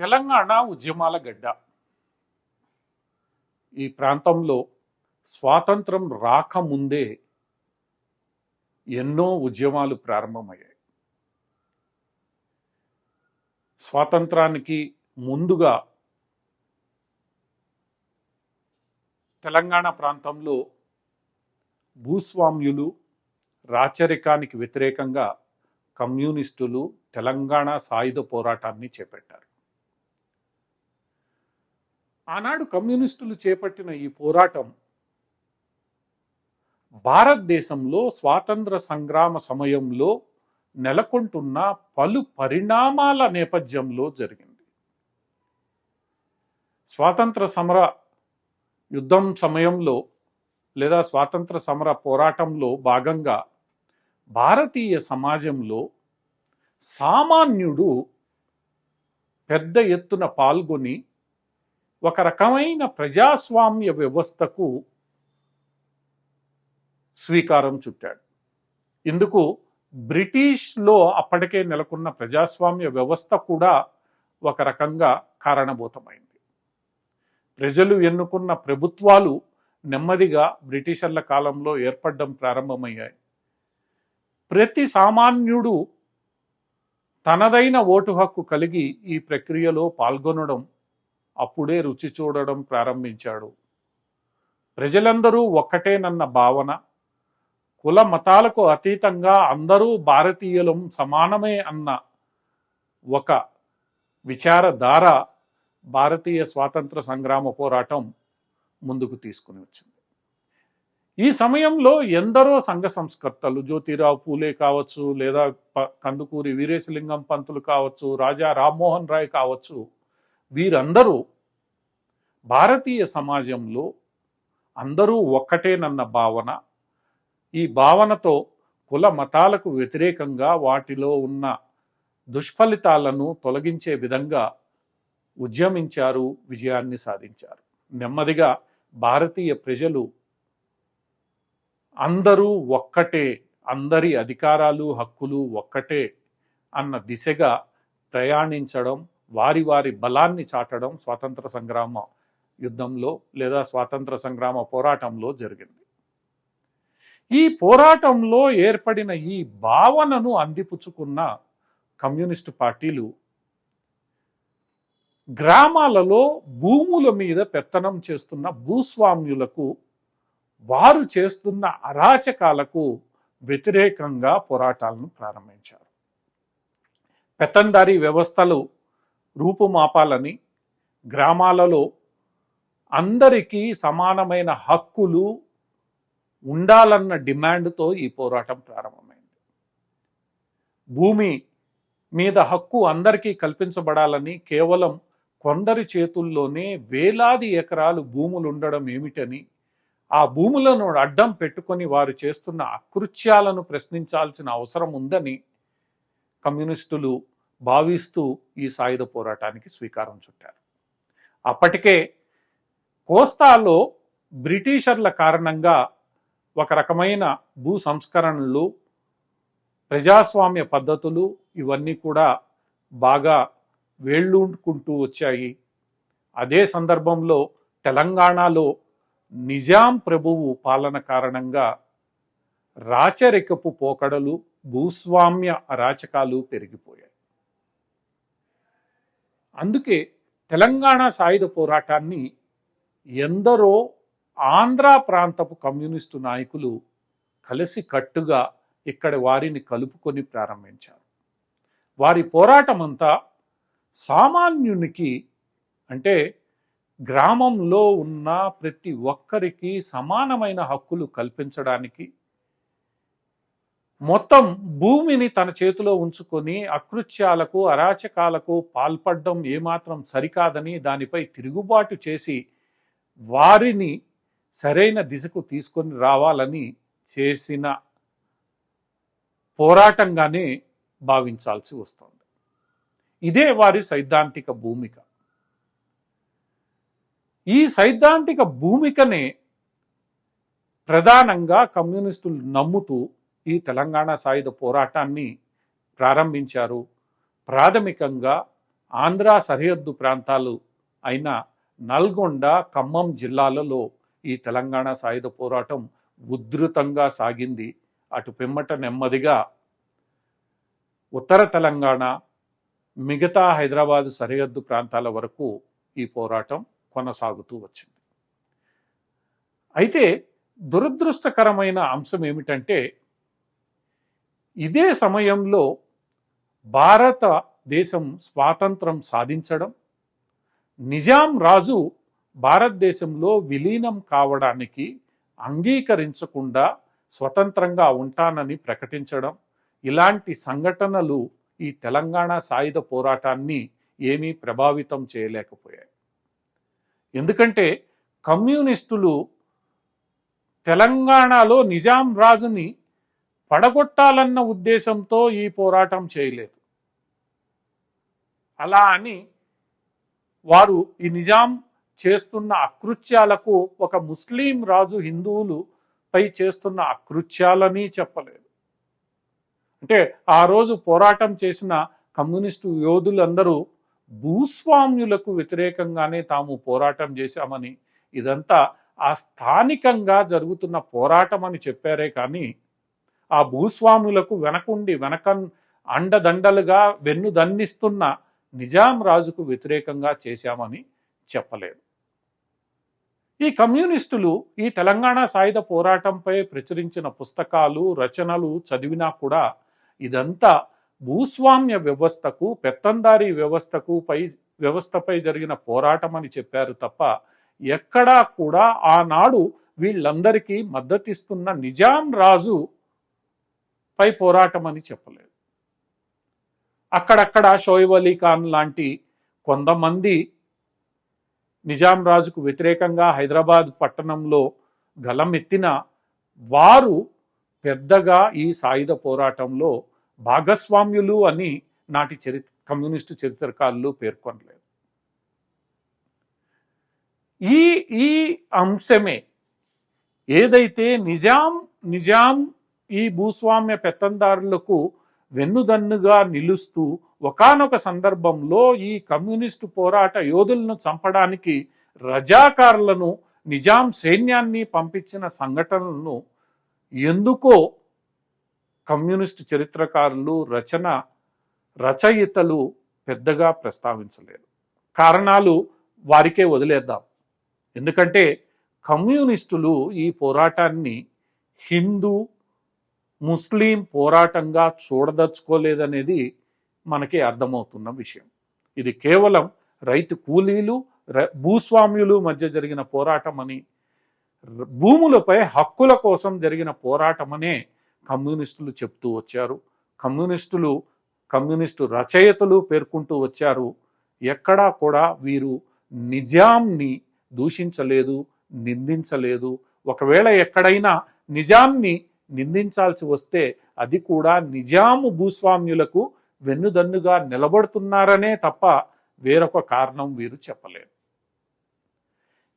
తెలంగాణ ఉద్యమాల గడ్డ. ఈ ప్రాంతంలో స్వాతంత్రం రాకముందే ఎన్నో ఉద్యమాలు ప్రారంభమయ్యాయి. స్వాతంత్రానికి ముందుగా తెలంగాణ ప్రాంతంలో భూస్వామ్యులు రాచరికానికి వ్యతిరేకంగా కమ్యూనిస్టులు తెలంగాణ సాయుధ పోరాటాన్ని చేపట్టారు. ఆనాడు కమ్యూనిస్టులు చేపట్టిన ఈ పోరాటం భారతదేశంలో స్వాతంత్ర సంగ్రామ సమయంలో నెలకొంటున్న పలు పరిణామాల నేపథ్యంలో జరిగింది. స్వాతంత్ర సమర యుద్ధం సమయంలో లేదా స్వాతంత్ర సమర పోరాటంలో భాగంగా భారతీయ సమాజంలో సామాన్యుడు పెద్ద ఎత్తున పాల్గొని ఒక రకమైన ప్రజాస్వామ్య వ్యవస్థకు స్వీకారం చుట్టాడు. ఇందుకు బ్రిటిష్లో అప్పటికే నెలకొన్న ప్రజాస్వామ్య వ్యవస్థ కూడా ఒక రకంగా కారణభూతమైంది. ప్రజలు ఎన్నుకున్న ప్రభుత్వాలు నెమ్మదిగా బ్రిటిషర్ల కాలంలో ఏర్పడడం ప్రారంభమయ్యాయి. ప్రతి సామాన్యుడు తనదైన ఓటు హక్కు కలిగి ఈ ప్రక్రియలో పాల్గొనడం అప్పుడే రుచి చూడడం ప్రారంభించాడు. ప్రజలందరూ ఒక్కటేనన్న భావన. కుల మతాలకు అతీతంగా అందరూ భారతీయులం సమానమే అన్న ఒక విచారధార భారతీయ స్వాతంత్ర సంగ్రామ పోరాటం ముందుకు తీసుకుని వచ్చింది. ఈ సమయంలో ఎందరో సంఘ సంస్కర్తలు జ్యోతిరావు పూలే కావచ్చు లేదా ప- కందుకూరి వీరేశలింగం పంతులు కావచ్చు రాజా రామ్మోహన్ రాయ్ కావచ్చు వీరందరూ భారతీయ సమాజంలో అందరూ ఒక్కటేనన్న భావన ఈ భావనతో కుల మతాలకు వ్యతిరేకంగా వాటిలో ఉన్న దుష్ఫలితాలను తొలగించే విధంగా ఉద్యమించారు విజయాన్ని సాధించారు. నెమ్మదిగా భారతీయ ప్రజలు అందరూ ఒక్కటే అందరి అధికారాలు హక్కులు ఒక్కటే అన్న దిశగా ప్రయాణించడం వారి వారి బలాన్ని చాటడం స్వాతంత్ర సంగ్రామ యుద్ధంలో లేదా స్వాతంత్ర సంగ్రామ పోరాటంలో జరిగింది. ఈ పోరాటంలో ఏర్పడిన ఈ భావనను అందిపుచ్చుకున్న కమ్యూనిస్టు పార్టీలు గ్రామాలలో భూముల మీద పెత్తనం చేస్తున్న భూస్వామ్యులకు వారు చేస్తున్న అరాచకాలకు వ్యతిరేకంగా పోరాటాలను ప్రారంభించారు. పెత్తందారీ వ్యవస్థలు రూపుమాపాలని గ్రామాలలో అందరికీ సమానమైన హక్కులు ఉండాలన్న డిమాండ్తో ఈ పోరాటం ప్రారంభమైంది. భూమి మీద హక్కు అందరికీ కల్పించబడాలని కేవలం కొందరి చేతుల్లోనే వేలాది ఎకరాలు భూములు ఉండడం ఏమిటని ఆ భూములను అడ్డం పెట్టుకొని వారు చేస్తున్న అకృత్యాలను ప్రశ్నించాల్సిన అవసరం ఉందని కమ్యూనిస్టులు భావిస్తూ ఈ సాయుధ పోరాటానికి స్వీకారం చుట్టారు. అప్పటికే కోస్తాలో బ్రిటిషర్ల కారణంగా ఒక రకమైన భూ సంస్కరణలు ప్రజాస్వామ్య పద్ధతులు ఇవన్నీ కూడా బాగా వేళ్ళూంటుకుంటూ వచ్చాయి. అదే సందర్భంలో తెలంగాణలో నిజాం ప్రభువు పాలన కారణంగా రాచరికపు పోకడలు భూస్వామ్య అరాచకాలు పెరిగిపోయాయి. అందుకే తెలంగాణ సాయుధ పోరాటాన్ని ఎందరో ఆంధ్ర ప్రాంతపు కమ్యూనిస్టు నాయకులు కలిసి కట్టుగా ఇక్కడ వారిని కలుపుకొని ప్రారంభించారు. వారి పోరాటమంతా సామాన్యునికి అంటే గ్రామంలో ఉన్న ప్రతి ఒక్కరికి సమానమైన హక్కులు కల్పించడానికి మొత్తం భూమిని తన చేతిలో ఉంచుకొని అకృత్యాలకు అరాచకాలకు పాల్పడడం ఏమాత్రం సరికాదని దానిపై తిరుగుబాటు చేసి వారిని సరైన దిశకు తీసుకొని రావాలని చేసిన పోరాటంగానే భావించాల్సి వస్తుంది. ఇదే వారి సైద్ధాంతిక భూమిక. ఈ సైద్ధాంతిక భూమికనే ప్రధానంగా కమ్యూనిస్టులు నమ్ముతూ ఈ తెలంగాణ సాయుధ పోరాటాన్ని ప్రారంభించారు. ప్రాథమికంగా ఆంధ్ర సరిహద్దు ప్రాంతాలు అయిన నల్గొండ ఖమ్మం జిల్లాలలో ఈ తెలంగాణ సాయుధ పోరాటం ఉధృతంగా సాగింది. అటు పిమ్మట నెమ్మదిగా ఉత్తర తెలంగాణ మిగతా హైదరాబాదు సరిహద్దు ప్రాంతాల వరకు ఈ పోరాటం కొనసాగుతూ వచ్చింది. అయితే దురదృష్టకరమైన అంశం ఏమిటంటే ఇదే సమయంలో భారతదేశం స్వాతంత్రం సాధించడం నిజాం రాజు భారతదేశంలో విలీనం కావడానికి అంగీకరించకుండా స్వతంత్రంగా ఉంటానని ప్రకటించడం ఇలాంటి సంఘటనలు ఈ తెలంగాణ సాయుధ పోరాటాన్ని ఏమీ ప్రభావితం చేయలేకపోయాయి. ఎందుకంటే కమ్యూనిస్టులు తెలంగాణలో నిజాం రాజుని పడగొట్టాలన్న ఉద్దేశంతో ఈ పోరాటం చేయలేదు. అలా అని వారు ఈ నిజాం చేస్తున్న అకృత్యాలకు ఒక ముస్లిం రాజు హిందువులు పై చేస్తున్న అకృత్యాలని చెప్పలేదు. అంటే ఆ రోజు పోరాటం చేసిన కమ్యూనిస్టు యోధులందరూ భూస్వామ్యులకు వ్యతిరేకంగానే తాము పోరాటం చేశామని ఇదంతా ఆ స్థానికంగా జరుగుతున్న పోరాటం అని చెప్పారే కానీ ఆ భూస్వాములకు వెనకుండి వెనక అండదండలుగా వెన్ను దన్నిస్తున్న నిజాం రాజుకు వ్యతిరేకంగా చేశామని చెప్పలేదు. ఈ కమ్యూనిస్టులు ఈ తెలంగాణ సాయుధ పోరాటంపై ప్రచురించిన పుస్తకాలు రచనలు చదివినా కూడా ఇదంతా భూస్వామ్య వ్యవస్థకు పెత్తందారీ వ్యవస్థకు పై వ్యవస్థపై జరిగిన పోరాటం అని చెప్పారు తప్ప ఎక్కడా కూడా ఆనాడు వీళ్ళందరికీ మద్దతిస్తున్న నిజాం రాజు పై పోరాటం అని చెప్పలేదు. అక్కడక్కడ షోయబ్ అలీ ఖాన్ లాంటి కొంతమంది నిజాం రాజుకు వ్యతిరేకంగా హైదరాబాద్ పట్టణంలో గలమెత్తిన వారు పెద్దగా ఈ సాయుధ పోరాటంలో భాగస్వామ్యులు అని నాటి చరి కమ్యూనిస్టు చరిత్రకారులు పేర్కొనలేదు. ఈ ఈ అంశమే ఏదైతే నిజాం నిజాం ఈ భూస్వామ్య పెత్తందారులకు వెన్నుదన్నుగా నిలుస్తూ ఒకానొక సందర్భంలో ఈ కమ్యూనిస్టు పోరాట యోధులను చంపడానికి రజాకారులను నిజాం సైన్యాన్ని పంపించిన సంఘటనలను ఎందుకో కమ్యూనిస్టు చరిత్రకారులు రచన రచయితలు పెద్దగా ప్రస్తావించలేదు. కారణాలు వారికే వదిలేద్దాం. ఎందుకంటే కమ్యూనిస్టులు ఈ పోరాటాన్ని హిందూ ముస్లిం పోరాటంగా చూడదలుచుకోలేదనేది మనకి అర్థమవుతున్న విషయం. ఇది కేవలం రైతు కూలీలు భూస్వామ్యులు మధ్య జరిగిన పోరాటం అని భూములపై హక్కుల కోసం జరిగిన పోరాటమనే కమ్యూనిస్టులు చెప్తూ వచ్చారు. కమ్యూనిస్టులు కమ్యూనిస్టు రచయితలు పేర్కొంటూ వచ్చారు ఎక్కడా కూడా వీరు నిజాంని దూషించలేదు నిందించలేదు. ఒకవేళ ఎక్కడైనా నిజాంని నిందించాల్సి వస్తే అది కూడా నిజాము భూస్వామ్యులకు వెన్నుదన్నుగా నిలబడుతున్నారనే తప్ప వేరొక కారణం వీరు చెప్పలేరు.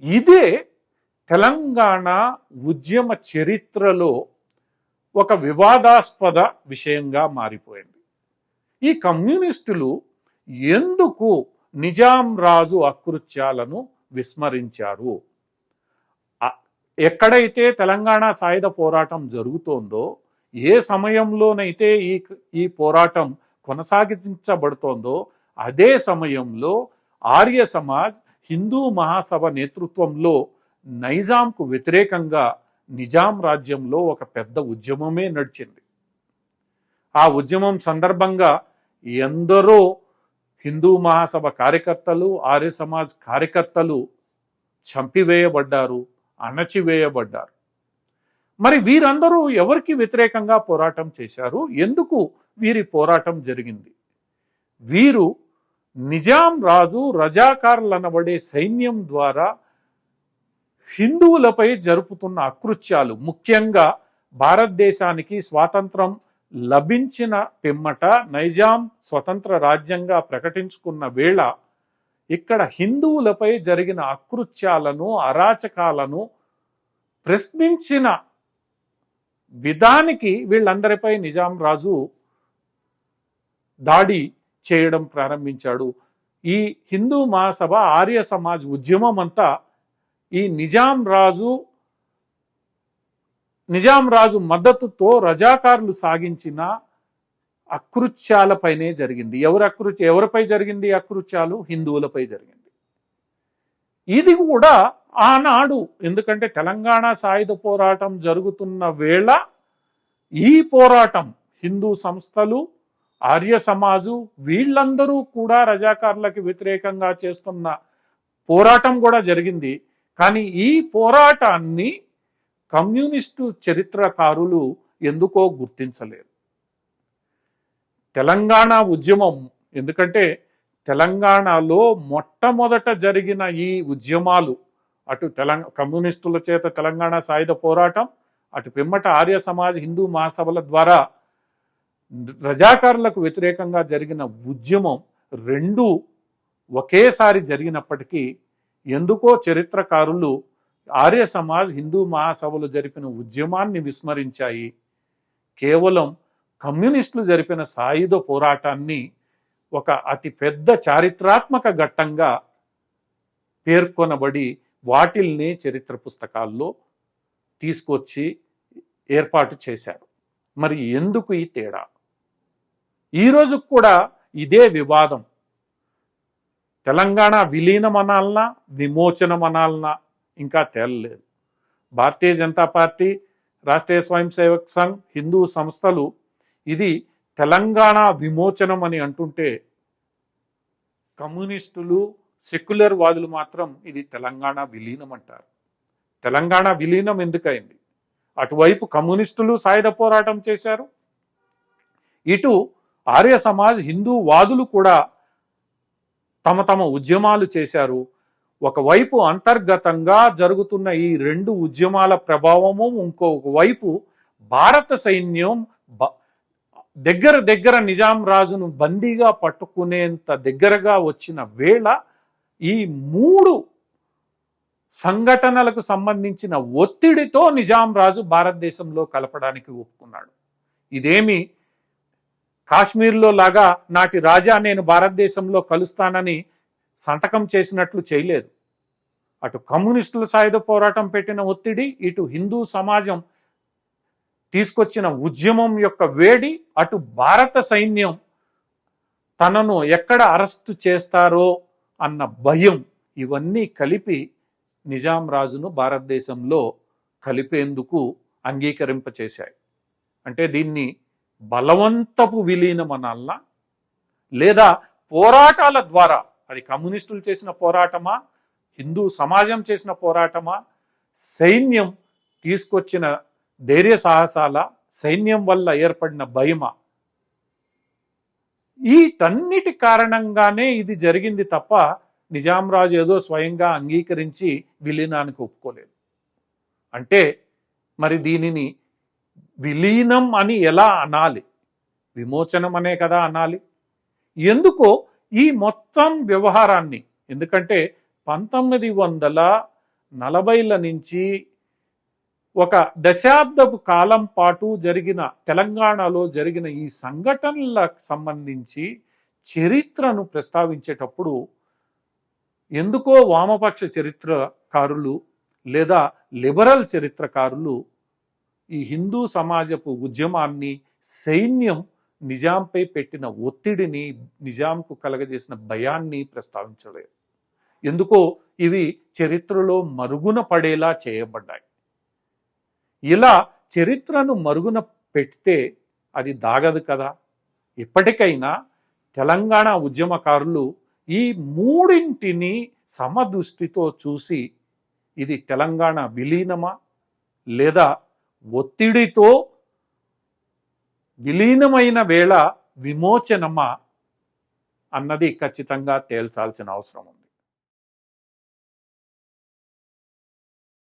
ఇదే తెలంగాణ ఉద్యమ చరిత్రలో ఒక వివాదాస్పద విషయంగా మారిపోయింది. ఈ కమ్యూనిస్టులు ఎందుకు నిజాం రాజు అకృత్యాలను విస్మరించారు? ఎక్కడైతే తెలంగాణ సాయుధ పోరాటం జరుగుతోందో ఏ సమయంలోనైతే ఈ ఈ పోరాటం కొనసాగించబడుతోందో అదే సమయంలో ఆర్య సమాజ్ హిందూ మహాసభ నేతృత్వంలో నైజాంకు వ్యతిరేకంగా నిజాం రాజ్యంలో ఒక పెద్ద ఉద్యమమే నడిచింది. ఆ ఉద్యమం సందర్భంగా ఎందరో హిందూ మహాసభ కార్యకర్తలు ఆర్య సమాజ్ కార్యకర్తలు చంపివేయబడ్డారు. అణచివేయబడ్డారు. మరి వీరందరూ ఎవరికి వ్యతిరేకంగా పోరాటం చేశారు? ఎందుకు వీరి పోరాటం జరిగింది? వీరు నిజాం రాజు రజాకారులు అనబడే సైన్యం ద్వారా హిందువులపై జరుపుతున్న అకృత్యాలు ముఖ్యంగా భారతదేశానికి స్వాతంత్రం లభించిన పిమ్మట నైజాం స్వతంత్ర రాజ్యంగా ప్రకటించుకున్న వేళ ఇక్కడ హిందువులపై జరిగిన అకృత్యాలను అరాచకాలను ప్రశ్నించిన విధానికి వీళ్ళందరిపై నిజాం రాజు దాడి చేయడం ప్రారంభించాడు. ఈ హిందూ మహాసభ ఆర్య సమాజ్ ఉద్యమం అంతా ఈ నిజాం రాజు నిజాం రాజు మద్దతుతో రజాకారులు సాగించిన అకృత్యాలపైనే జరిగింది. ఎవరు అకృత్య ఎవరిపై జరిగింది అకృత్యాలు? హిందువులపై జరిగింది. ఇది కూడా ఆనాడు ఎందుకంటే తెలంగాణ సాయుధ పోరాటం జరుగుతున్న వేళ ఈ పోరాటం హిందూ సంస్థలు ఆర్య సమాజు వీళ్ళందరూ కూడా రజాకారులకు వ్యతిరేకంగా చేస్తున్న పోరాటం కూడా జరిగింది. కానీ ఈ పోరాటాన్ని కమ్యూనిస్టు చరిత్రకారులు ఎందుకో గుర్తించలేరు. తెలంగాణ ఉద్యమం. ఎందుకంటే తెలంగాణలో మొట్టమొదట జరిగిన ఈ ఉద్యమాలు అటు తెలంగ కమ్యూనిస్టుల చేత తెలంగాణ సాయుధ పోరాటం అటు పిమ్మట ఆర్య సమాజ్ హిందూ మహాసభల ద్వారా రజాకారులకు వ్యతిరేకంగా జరిగిన ఉద్యమం రెండు ఒకేసారి జరిగినప్పటికీ ఎందుకో చరిత్రకారులు ఆర్య సమాజ్ హిందూ మహాసభలు జరిపిన ఉద్యమాన్ని విస్మరించాయి. కేవలం కమ్యూనిస్టులు జరిపిన సాయుధ పోరాటాన్ని ఒక అతి పెద్ద చారిత్రాత్మక ఘట్టంగా పేర్కొనబడి వాటిల్ని చరిత్ర పుస్తకాల్లో తీసుకొచ్చి ఏర్పాటు చేశారు. మరి ఎందుకు ఈ తేడా? ఈరోజు కూడా ఇదే వివాదం. తెలంగాణ విలీనం అనాలనా విమోచనం అనాలనా ఇంకా తేలలేదు. భారతీయ జనతా పార్టీ రాష్ట్రీయ స్వయం సేవక్ సంఘ్ హిందూ సంస్థలు ఇది తెలంగాణ విమోచనం అని అంటుంటే కమ్యూనిస్టులు సెక్యులర్ వాదులు మాత్రం ఇది తెలంగాణ విలీనం అంటారు. తెలంగాణ విలీనం ఎందుకైంది? అటువైపు కమ్యూనిస్టులు సాయుధ పోరాటం చేశారు. ఇటు ఆర్య సమాజ్ హిందూ వాదులు కూడా తమ తమ ఉద్యమాలు చేశారు. ఒకవైపు అంతర్గతంగా జరుగుతున్న ఈ రెండు ఉద్యమాల ప్రభావము ఇంకొక వైపు భారత సైన్యం బ- దగ్గర దగ్గర నిజాం రాజును బందీగా పట్టుకునేంత దగ్గరగా వచ్చిన వేళ ఈ మూడు సంఘటనలకు సంబంధించిన ఒత్తిడితో నిజాం రాజు భారతదేశంలో కలపడానికి ఒప్పుకున్నాడు. ఇదేమి కాశ్మీర్లో లాగా నాటి రాజా నేను భారతదేశంలో కలుస్తానని సంతకం చేసినట్లు చేయలేదు. అటు కమ్యూనిస్టుల సాయుధ పోరాటం పెట్టిన ఒత్తిడి ఇటు హిందూ సమాజం తీసుకొచ్చిన ఉద్యమం యొక్క వేడి అటు భారత సైన్యం తనను ఎక్కడ అరెస్టు చేస్తారో అన్న భయం ఇవన్నీ కలిపి నిజాం రాజును భారతదేశంలో కలిపేందుకు అంగీకరింపచేశాయి. అంటే దీన్ని బలవంతపు విలీనం అనాలనా లేదా పోరాటాల ద్వారా అది కమ్యూనిస్టులు చేసిన పోరాటమా హిందూ సమాజం చేసిన పోరాటమా సైన్యం తీసుకొచ్చిన ధైర్య సాహసాల సైన్యం వల్ల ఏర్పడిన భయమ వీటన్నిటి కారణంగానే ఇది జరిగింది తప్ప నిజాం రాజు ఏదో స్వయంగా అంగీకరించి విలీనానికి ఒప్పుకోలేదు. అంటే మరి దీనిని విలీనం అని ఎలా అనాలి? విమోచనం అనే కదా అనాలి? ఎందుకో ఈ మొత్తం వ్యవహారాన్ని ఎందుకంటే పంతొమ్మిది వందల నలభైల నుంచి ఒక దశాబ్దపు కాలం పాటు జరిగిన తెలంగాణలో జరిగిన ఈ సంఘటనలకు సంబంధించి చరిత్రను ప్రస్తావించేటప్పుడు ఎందుకో వామపక్ష చరిత్రకారులు లేదా లిబరల్ చరిత్రకారులు ఈ హిందూ సమాజపు ఉద్యమాన్ని సైన్యం నిజాంపై పెట్టిన ఒత్తిడిని నిజాంకు కలగజేసిన భయాన్ని ప్రస్తావించలేదు. ఎందుకో ఇవి చరిత్రలో మరుగున పడేలా చేయబడ్డాయి. ఇలా చరిత్రను మరుగున పెడితే అది దాగదు కదా. ఇప్పటికైనా తెలంగాణ ఉద్యమకారులు ఈ మూడింటిని సమదృష్టితో చూసి ఇది తెలంగాణ విలీనమా లేదా ఒత్తిడితో విలీనమైన వేళ విమోచనమా అన్నది ఖచ్చితంగా తేల్చాల్సిన అవసరం ఉంది.